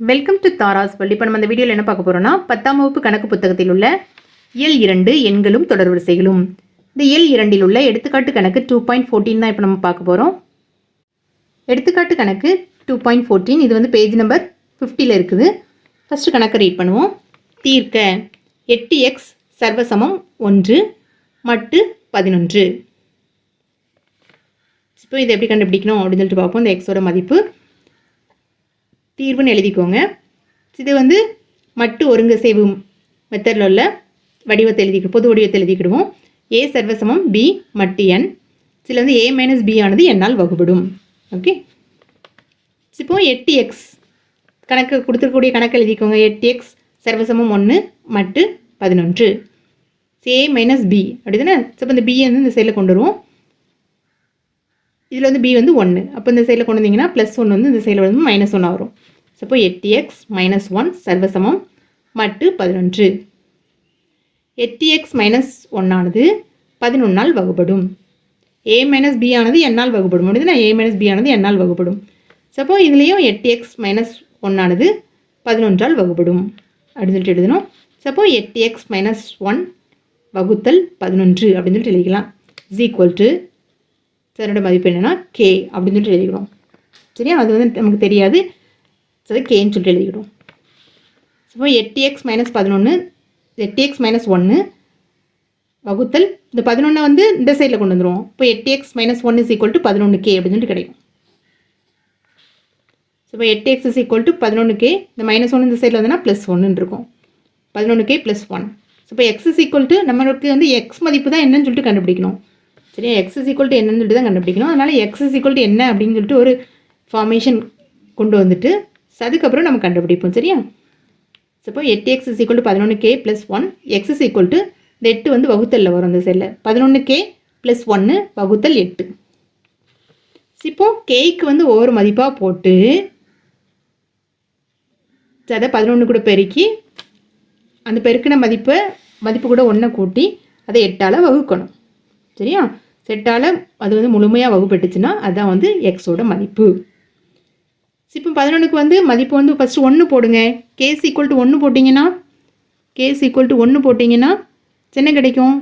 Welcome to Tara's பள்ளி இப்போ நம்ம இந்த வீடியோவில் என்ன பார்க்க போகிறோம்னா பத்தாம் வகுப்பு கணக்கு புத்தகத்தில் உள்ள இயல் இரண்டு எண்களும் தொடர்வரிசைகளும் இந்த இயல் இரண்டில் உள்ள எடுத்துக்காட்டு கணக்கு டூ பாயிண்ட் ஃபோர்டீன் தான் இப்போ நம்ம பார்க்க போகிறோம் எடுத்துக்காட்டு கணக்கு டூ பாயிண்ட் ஃபோர்டீன் இது வந்து பேஜ் நம்பர் ஃபிஃப்டியில் இருக்குது. ஃபஸ்ட்டு கணக்கை ரீட் பண்ணுவோம். தீர்க்க எட்டு எக்ஸ் சர்வசமம் ஒன்று மட்டு பதினொன்று. இப்போ இதை எப்படி கண்டுபிடிக்கணும் அப்படின்னு சொல்லிட்டு பார்ப்போம். இந்த எக்ஸோட மதிப்பு தீர்வுன்னு எழுதிக்கோங்க. இது வந்து மட்டு ஒருங்கசைவு மெத்தடில் உள்ள வடிவத்தை எழுதிக்க பொது வடிவத்தை எழுதிக்கிடுவோம். ஏ சர்வசமம் பி மட்டு என் சில வந்து ஏ மைனஸ் பி ஆனது என்னால் வகுப்படும் ஓகே இப்போ எட்டு எக்ஸ் கணக்கு கொடுத்துருக்கக்கூடிய கணக்கு எழுதிக்கோங்க. எட்டு எக்ஸ் சர்வசமம் ஒன்று மட்டு பதினொன்று. ஏ மைனஸ் பி அப்படி தானே இப்போ இந்த பியை வந்து இந்த சைடில் கொண்டு வருவோம். இதில் வந்து பி வந்து ஒன்று அப்போ இந்த சைடில் கொண்டு வந்தீங்கன்னா ப்ளஸ் ஒன்று வந்து இந்த சைடில் வந்து மைனஸ் ஒன்று வரும். சப்போ எட்டு எக்ஸ் மைனஸ் ஒன் சர்வசமம் மட்டு பதினொன்று. எட்டு எக்ஸ் மைனஸ் ஒன்னானது பதினொன்னால் வகுப்படும் ஏ மைனஸ் பி ஆனது என்னால் வகுப்படும் முடியுதுன்னா ஏ மைனஸ் பி ஆனது என்னால் வகுப்படும் சப்போ இதுலேயும் எட்டு எக்ஸ் மைனஸ் ஒன்னானது பதினொன்றால் வகுப்படும் அப்படின்னு சொல்லிட்டு எழுதணும். சப்போ எட்டு எக்ஸ் மைனஸ் ஒன் வகுத்தல் பதினொன்று அப்படின்னு சொல்லிட்டு எழுதிக்கலாம். இஸ் ஈக்குவல் டு சரோட மதிப்பு என்னென்னா கே அப்படின்னு சொல்லிட்டு எழுதிக்கிறோம். சரியா? அது வந்து நமக்கு தெரியாது. சரி கேன்னு சொல்லிட்டு எழுதிவிடும் இப்போ எட்டு எக்ஸ் மைனஸ் பதினொன்று எட்டு எக்ஸ் மைனஸ் ஒன்று வகுத்தல் இந்த பதினொன்றை வந்து இந்த சைடில் கொண்டு வந்துடுவோம் இப்போ எட்டு x minus one is equal to பதினொன்று கே அப்படின்னு சொல்லிட்டு கிடைக்கும். ஸோ இப்போ எட்டு எக்ஸ் இஸ் ஈக்குவல் டு பதினொன்று கே இந்த மைனஸ் ஒன் இந்த சைடில் வந்துன்னா ப்ளஸ் ஒன்றுன்னு இருக்கும். பதினொன்று கே ப்ளஸ் ஒன் ஸோ இப்போ எக்ஸ் இஸ் ஈக்குவல் டு நம்மளுக்கு வந்து எக்ஸ் மதிப்பு தான் என்னன்னு சொல்லிட்டு கண்டுபிடிக்கணும். சரியா? எக்ஸ் இஸ் ஈக்குவல் டு என்னன்னு சொல்லிட்டு தான் கண்டுபிடிக்கணும். அதனால் எக்ஸ் இஸ் ஈக்குவல் டு என்ன அப்படின்னு சொல்லிட்டு ஒரு ஃபார்மேஷன் கொண்டு வந்துட்டு அதுக்கப்புறம் நம்ம கண்டுபிடிப்போம் சரியா? இப்போ எட்டு எக்ஸ் இஸ் ஈக்குவல் டு பதினொன்று k plus one x is equal to இந்த எட்டு வந்து வகுத்தலில் வரும் அந்த செல்லில் பதினொன்று கே ப்ளஸ் ஒன்று வகுத்தல் எட்டு. இப்போ கேக்கு வந்து ஒவ்வொரு மதிப்பாக போட்டு அதை பதினொன்று கூட பெருக்கி அந்த பெருக்கின மதிப்பை மதிப்பு கூட ஒன்றை கூட்டி அதை எட்டால் வகுக்கணும். சரியா? எட்டால் அது வந்து முழுமையாக வகுப்பட்டுச்சுன்னா அதுதான் வந்து எக்ஸோட மதிப்பு. இப்போ பதினொன்றுக்கு வந்து மதிப்பு வந்து ஃபஸ்ட்டு ஒன்று போடுங்க. கேஸ் ஈக்குவல் டு ஒன்று போட்டிங்கன்னா கேஸ் ஈக்குவல் டு ஒன்று போட்டிங்கன்னா என்ன கிடைக்கும்?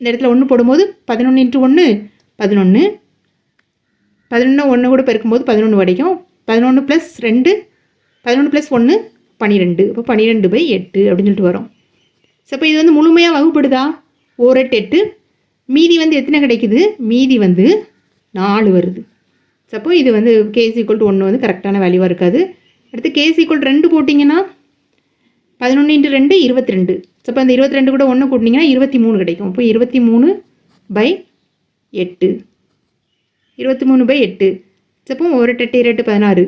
இந்த இடத்துல ஒன்று போடும்போது பதினொன்று இன்ட்டு ஒன்று பதினொன்று பதினொன்று ஒன்று கூட பெருக்கும்போது பதினொன்று கிடைக்கும் பதினொன்று ப்ளஸ் ரெண்டு பதினொன்று ப்ளஸ் ஒன்று பன்னிரெண்டு அப்போ பன்னிரெண்டு பை எட்டு அப்படின்னு சொல்லிட்டு வரும். ஸோ அப்போ இது வந்து முழுமையாக வகுப்படுதா? ஓரெட்டு எட்டு. மீதி வந்து எத்தனை கிடைக்குது? மீதி வந்து நாலு வருது. சப்போ இது வந்து கேஸ் ஈக்குவல் டு ஒன்று வந்து கரெக்டான வேல்யூவாக இருக்காது. அடுத்து கேஸ் ஈக்குவல் ரெண்டு போட்டிங்கன்னா பதினொன்று இன்ட்டு ரெண்டு இருபத்தி ரெண்டு சப்போ அந்த இருபத்தி ரெண்டு கூட ஒன்று கூட்டினீங்கன்னா இருபத்தி மூணு கிடைக்கும். அப்போ இருபத்தி மூணு பை எட்டு. இருபத்தி மூணு பை எட்டு சப்போ ஒரு எட்டு இரட்டு பதினாறு.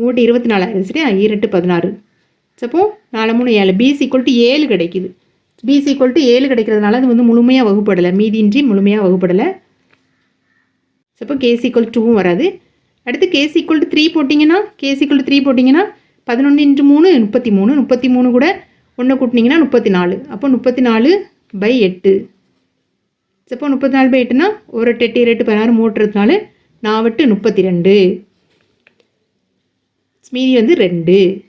மூட்டு இருபத்தி நாலாயிரம் சரியா? ஈரெட்டு பதினாறு. சப்போ நாலு மூணு ஏழு. பிசி ஈக்குவல் டு ஏழு கிடைக்குது. பிசி ஈக்குவல் டு ஏழு கிடைக்கிறதுனால அது வந்து முழுமையாக வகுப்படலை. மீதியின்றி முழுமையாக வகுப்படலை. சப்போ கேஸ் ஈக்குவல் டூவும் வராது. அடுத்து k is equal to three போட்டிங்கன்னா k is equal to three போட்டிங்கன்னா பதினொன்று இன்ட்டு மூணு முப்பத்தி மூணு. முப்பத்தி மூணு கூட ஒன்று கூட்டினீங்கன்னா முப்பத்தி நாலு. அப்போ முப்பத்தி நாலு பை எட்டு. சப்போ முப்பத்தி நாலு பை எட்டுனா ஒரு எட்டு எட்டு எட்டு பதினாறு மூட்டுறதுனால நாவட்டு முப்பத்தி ரெண்டு. மீதி வந்து ரெண்டு.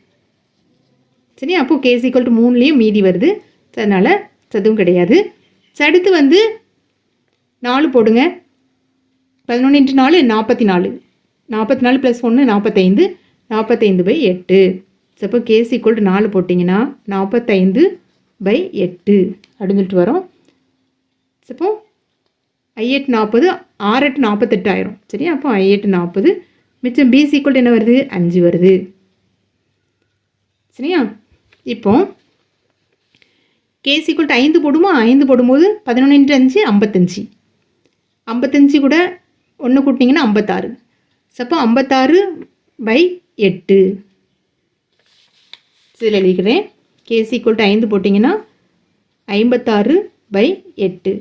சரி அப்போது கேஸ் ஈக்குவல் டு மூணுலேயும் மீதி வருது. ஸோ அதனால் சதுவும் கிடையாது. So, அடுத்து வந்து நாலு போடுங்க. பதினொன்று இன்ட்டு நாலு நாற்பத்தி நாலு நாற்பத்தி நாலு ப்ளஸ் ஒன்று நாற்பத்தைந்து நாற்பத்தைந்து பை எட்டு. ஸோ கேசி கேஸ் ஈக்குவல் டு நாலு போட்டிங்கன்னா நாற்பத்தைந்து பை எட்டு அப்படின்னு சொல்லிட்டு வரும். So, அப்போ ஐஎட்டு நாற்பது ஆறு எட்டு நாற்பத்தெட்டு ஆயிரும். சரியா? அப்போ ஐஎட்டு நாற்பது மிச்சம் பிசி கோல்டு என்ன வருது? அஞ்சு வருது. சரியா? இப்போ கேசி கோல்ட்டு ஐந்து போடுமா? ஐந்து போடும்போது பதினொன்று இன்ட்டு அஞ்சு ஐம்பத்தஞ்சு. ஐம்பத்தஞ்சு கூட ஒன்று கூட்டிங்கன்னா ஐம்பத்தாறு. சப்போ ஐம்பத்தாறு பை எட்டு. இதில் எழுதிக்கிறேன். கேஸ் ஈக்குவல் டு ஐந்து போட்டிங்கன்னா ஐம்பத்தாறு பை எட்டு.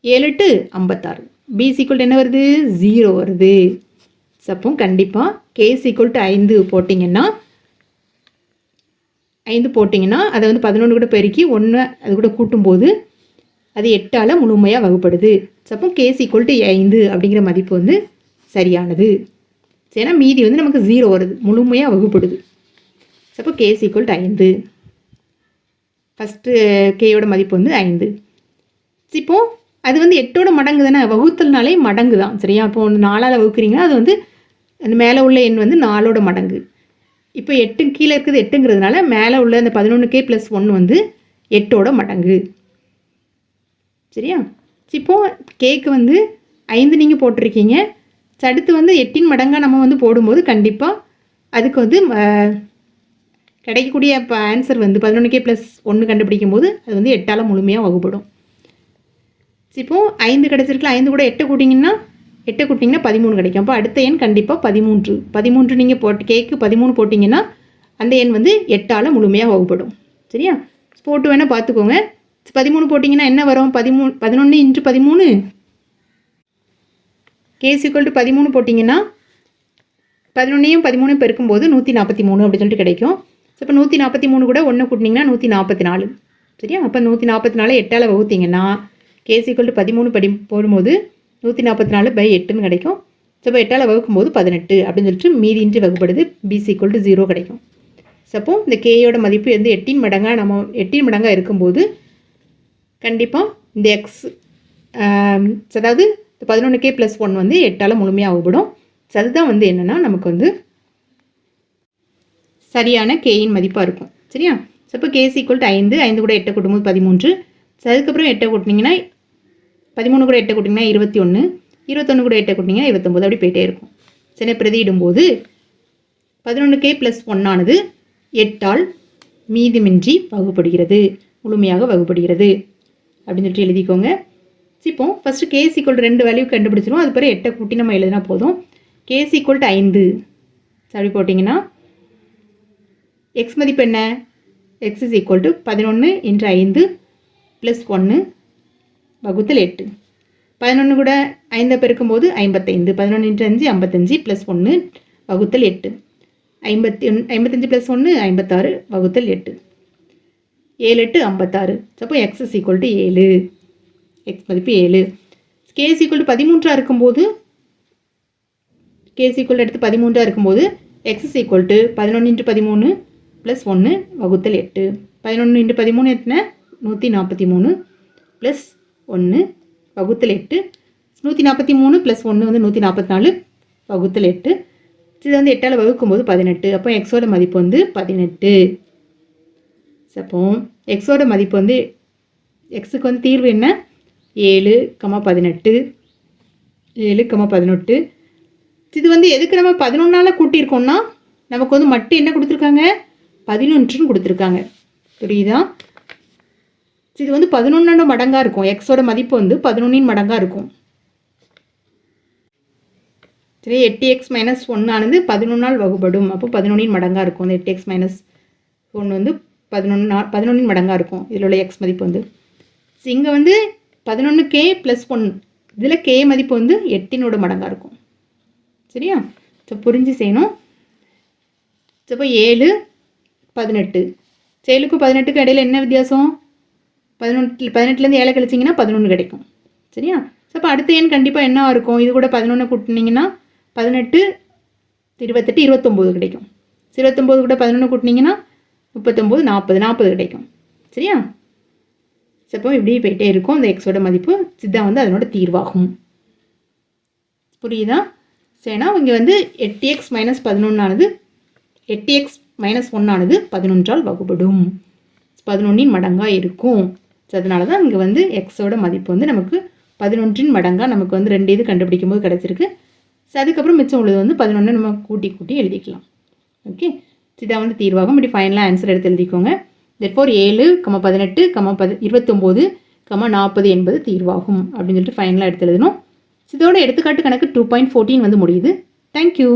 ஏழு எட்டு ஐம்பத்தாறு. பிசி ஈக்குவல் என்ன வருது? ஜீரோ வருது. சப்போ கண்டிப்பாக கேசி ஈக்குவல் டு ஐந்து போட்டிங்கன்னா ஐந்து போட்டிங்கன்னா அதை வந்து பதினொன்று கூட பெருக்கி ஒன்று அது கூட கூட்டும்போது அது எட்டால் முழுமையாக வகுப்படுது. சப்போ கேஸ் ஈக்குவல் டு ஐந்து அப்படிங்கிற மதிப்பு வந்து சரியானது. ஏன்னா மீதி வந்து நமக்கு ஜீரோ வருது. முழுமையாக வகுப்படுது. அப்போ கேஸ் ஈக்குவல் டு ஐந்து. ஃபஸ்ட்டு கேயோட மதிப்பு வந்து ஐந்து. இப்போ அது வந்து எட்டோட மடங்கு தானே? வகுத்தல்னாலே மடங்கு தான். சரியா? இப்போ ஒன்று நாலால் வகுக்கிறீங்கன்னா அது வந்து அந்த மேலே உள்ள எண் வந்து நாலோட மடங்கு. இப்போ எட்டு கீழே இருக்குது எட்டுங்கிறதுனால மேலே உள்ள அந்த பதினொன்று கே ப்ளஸ் ஒன்று வந்து எட்டோட மடங்கு. சரியா? இப்போது கேக்கு வந்து ஐந்து நீங்கள் போட்டிருக்கீங்க. அடுத்து வந்து எட்டின் மடங்காக நம்ம வந்து போடும்போது கண்டிப்பாக அதுக்கு வந்து கிடைக்கக்கூடிய இப்போ ஆன்சர் வந்து பதினொன்று கே ப்ளஸ் ஒன்று கண்டுபிடிக்கும் போது அது வந்து எட்டால் முழுமையாக வகுப்படும் இப்போது ஐந்து கிடச்சிருக்குல்ல ஐந்து கூட எட்டை கூட்டிங்கன்னா எட்டை கூட்டிங்கன்னா பதிமூணு கிடைக்கும். அப்போ அடுத்த எண் கண்டிப்பாக பதிமூன்று. பதிமூன்று நீங்கள் போட்டு கேக்கு பதிமூணு போட்டிங்கன்னா அந்த எண் வந்து எட்டால் முழுமையாக வகுப்படும் சரியா? போட்டு வேணால் பார்த்துக்கோங்க. பதிமூணு போட்டிங்கன்னா என்ன வரும்? பதிமூணு பதினொன்று இன்ட்டு பதிமூணு? கேஸ் ஈக்குவல் டு பதிமூணு போட்டிங்கன்னா பதினொன்றையும் பதிமூணையும் பெருக்கும்போது நூற்றி நாற்பத்தி மூணு அப்படின்னு சொல்லிட்டு கிடைக்கும். ஸோ இப்போ நூற்றி நாற்பத்தி மூணு கூட ஒன்று கூட்டினீங்கன்னா நூற்றி நாற்பத்தி நாலு சரியா? அப்போ நூற்றி நாற்பத்தி நாலு எட்டால் வகுத்தீங்கன்னா கேஸ் ஈக்குவல் டு பதிமூணு படி போடும்போது நூற்றி நாற்பத்தி நாலு பை எட்டுன்னு கிடைக்கும். ஸோ இப்போ எட்டால் வகுக்கும்போது பதினெட்டு அப்படின்னு சொல்லிட்டு மீதி இன்றி வகுப்படுது பிசி ஈக்குவல் டு ஜீரோ கிடைக்கும். சப்போ இந்த கேயோட மதிப்பு வந்து எட்டின் மடங்காக நம்ம எட்டின் மடங்காக இருக்கும்போது கண்டிப்பாக இந்த எக்ஸ் அதாவது பதினொன்று கே ப்ளஸ் ஒன் வந்து எட்டால் முழுமையாக ஆகப்படும் அதுதான் வந்து என்னென்னா நமக்கு வந்து சரியான கேயின் மதிப்பாக இருக்கும். சரியா? சப்போ இப்போ கேஸ் ஈக்குவல் டு ஐந்து ஐந்து கூட எட்டை கூட்டும்போது பதிமூன்று. அதுக்கப்புறம் எட்டை கூட்டினீங்கன்னா பதிமூணு கூட எட்டை கூட்டிங்கன்னா இருபத்தி ஒன்று இருபத்தொன்று கூட எட்டை கூட்டிங்கன்னா இருபத்தொம்போது அப்படி போயிட்டே இருக்கும். சரி பிரதியிடும்போது பதினொன்று கே ப்ளஸ் ஒன்னானது எட்டால் மீதிமின்றி வகுப்படுகிறது. முழுமையாக வகுப்படுகிறது. அப்படின்னு சொல்லிட்டு எழுதிக்கோங்க. இப்போ ஃபஸ்ட்டு கேஸ் ஈக்குவல் ரெண்டு வேல்யூ கண்டுபிடிச்சிரும் அது பிறகு எட்டை கூட்டி நம்ம எழுதினா போதும். கேஸ் ஈக்குவல் டு ஐந்து. அப்படி போட்டிங்கன்னா எக்ஸ் மதிப்பு என்ன? எக்ஸ் இஸ் ஈக்குவல் டு பதினொன்று இன்று ஐந்து ப்ளஸ் ஒன்று வகுத்தல் எட்டு. பதினொன்று கூட ஐந்தை பெருக்கும்போது ஐம்பத்தைந்து. பதினொன்று இன்ட்டு அஞ்சு ஐம்பத்தஞ்சு ப்ளஸ் ஒன்று வகுத்தல் எட்டு. ஐம்பத்தி ஒன் ஐம்பத்தஞ்சு ப்ளஸ் ஒன்று ஐம்பத்தாறு வகுத்தல் எட்டு. ஏழு எட்டு ஐம்பத்தாறு. அப்போ எக்ஸஸ் இஸ் ஈக்குவல் டு ஏழு. எக்ஸ் மதிப்பு ஏழு. கேஸ் ஈக்குவல் டு பதிமூன்றாக இருக்கும்போது கேஸ் ஈக்குவல் எடுத்து பதிமூன்றாக இருக்கும்போது எக்ஸஸ் இஸ் ஈக்குவல் டு பதினொன்று இன்ட்டு பதிமூணு ப்ளஸ் ஒன்று வகுத்தல் எட்டு. பதினொன்று இன்ட்டு பதிமூணு எத்தனை நூற்றி நாற்பத்தி மூணு ப்ளஸ் ஒன்று வகுத்தல் எட்டு. நூற்றி நாற்பத்தி மூணு ப்ளஸ் ஒன்று வந்து நூற்றி நாற்பத்தி நாலு வகுத்தல் எட்டு. இது வந்து எட்டால் வகுக்கும்போது பதினெட்டு. அப்போ எக்ஸோட மதிப்பு வந்து பதினெட்டு. அப்போ எக்ஸோட மதிப்பு வந்து எக்ஸுக்கு வந்து தீர்வு என்ன? ஏழு கம பதினெட்டு ஏழு கம பதினெட்டு. இது வந்து எதுக்கு நம்ம பதினொன்றால் கூட்டியிருக்கோம்னா நமக்கு வந்து மட்டு என்ன கொடுத்துருக்காங்க? பதினொன்றுன்னு கொடுத்துருக்காங்க. புரியுதா? இது வந்து பதினொன்னோட மடங்காக இருக்கும். எக்ஸோட மதிப்பு வந்து பதினொன்றின் மடங்காக இருக்கும். சரி எட்டு எக்ஸ் மைனஸ் ஒன்னானது பதினொன்னால் வகுப்படும் அப்போ பதினொன்றின் மடங்காக இருக்கும். அந்த எட்டு எக்ஸ் மைனஸ் ஒன்று வந்து பதினொன்று பதினொன்றின் மடங்காக இருக்கும். இதில் உள்ள எக்ஸ் மதிப்பு வந்து. இங்கே வந்து பதினொன்று கே ப்ளஸ் ஒன் இதில் கே மதிப்பு வந்து எட்டினோட மடங்காக இருக்கும். சரியா? ஸோ புரிஞ்சு செய்யணும். ஸோ இப்போ ஏழு பதினெட்டு. ஏழுக்கும் பதினெட்டுக்கும் இடையில என்ன வித்தியாசம்? பதினொன்று பதினெட்டுலேருந்து ஏழை கழிச்சிங்கன்னா பதினொன்று கிடைக்கும். சரியா? ஸோ அப்போ அடுத்த எண் கண்டிப்பாக என்ன இருக்கும்? இது கூட பதினொன்று கூட்டினீங்கன்னா பதினெட்டு இருபத்தெட்டு இருபத்தொம்போது கிடைக்கும். இருபத்தொம்போது கூட பதினொன்று கூட்டினீங்கன்னா முப்பத்தொம்போது நாற்பது நாற்பது கிடைக்கும். சரியா? சப்போ இப்படி போயிட்டே இருக்கும். அந்த எக்ஸோட மதிப்பு சித்தா வந்து அதனோட தீர்வாகும். புரியுதா? சரினா இங்கே வந்து எட்டு எக்ஸ் மைனஸ் பதினொன்றானது எட்டு எக்ஸ் மைனஸ் ஒன்னானது பதினொன்றால் வகுப்படும் பதினொன்றின் மடங்காக இருக்கும். ஸோ அதனால தான் இங்கே வந்து எக்ஸோட மதிப்பு வந்து நமக்கு பதினொன்றின் மடங்காக நமக்கு வந்து ரெண்டு இது கண்டுபிடிக்கும் போது கிடச்சிருக்கு. ஸோ அதுக்கப்புறம் மிச்சம் உள்ளது வந்து பதினொன்று நம்ம கூட்டி கூட்டி எழுதிக்கலாம். ஓகே இதான் வந்து தீர்வாகும். இப்படி ஃபைனலாக ஆன்சர் எடுத்து எழுதிக்கோங்க. தெர்ஃபோர் ஏழு கம பதினெட்டு கம பது இருபத்தொம்போது கம நாற்பது என்பது தீர்வாகும். அப்படின்னு சொல்லிட்டு ஃபைனலாக எடுத்து எழுதணும். இதோட எடுத்துக்காட்டு கணக்கு டூ பாயிண்ட் ஃபோர்டீன் வந்து முடியுது. தேங்க்யூ